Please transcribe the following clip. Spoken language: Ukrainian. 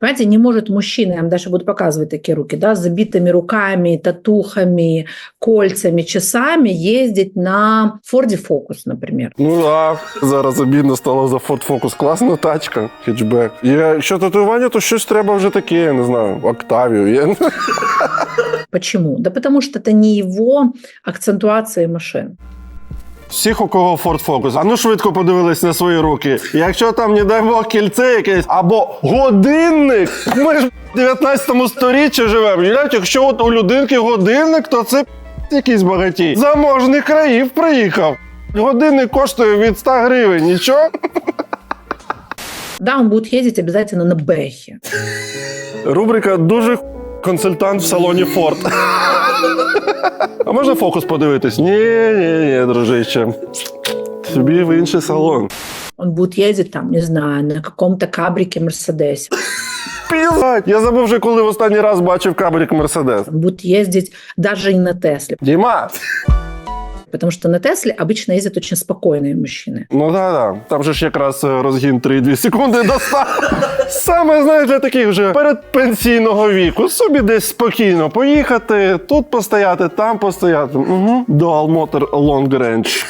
Понимаете, не может мужчина, я вам даже буду показывать такие руки, да, с забитыми руками, татухами, кольцами, часами ездить на Форде Фокус, например. Ну да, зараз обідно стало за Ford Focus. Класна тачка, хетчбек. І якщо татуювання, то щось треба вже таке, я не знаю, Октавію. Я... не- Почему? Да потому что это не его акцентуация машин. Всіх, у кого Ford Focus, а ну швидко подивились на свої руки. Якщо там, не дай Бог, кільце якесь або годинник, ми ж в 19 сторіччі живемо. Уявляєте, Якщо от у людинки годинник, то це якийсь багатій. З Заможних країв приїхав. Годинник коштує від 100 гривень, нічого. Да, он будет ездить обязательно на Бэхе. Рубрика дуже консультант в салоні Форд. А можна фокус подивитись? Ні, ні, ні, дружище. Тобі в інший салон. Он будет ездить там, не знаю, на каком-то кабрике Мерседесе. Пізать! Я забув вже, коли в останній раз бачив кабрик Мерседес. Он будет ездить даже и на Тесле. Діма! Потому что на Тесле обычно ездят очень спокойные мужчины. Ну да, да. Там же ж якраз е, розгін 3-2 секунди до 100. Саме знаєш, для таких вже передпенсійного віку. Собі десь спокійно поїхати, тут постояти, там постояти. Угу. Dual Motor Long Range.